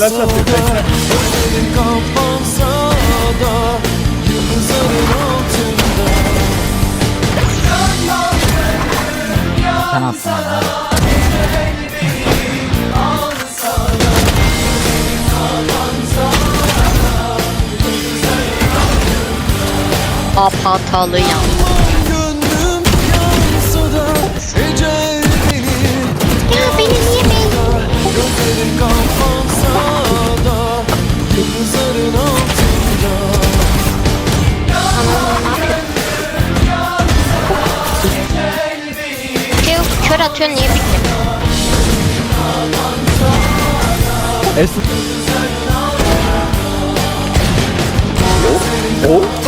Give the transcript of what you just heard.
flash atıyor. Bekle. Kapansa da yıldızların altında Sen attın abi. Kreatüren niye bitti? S. O. O.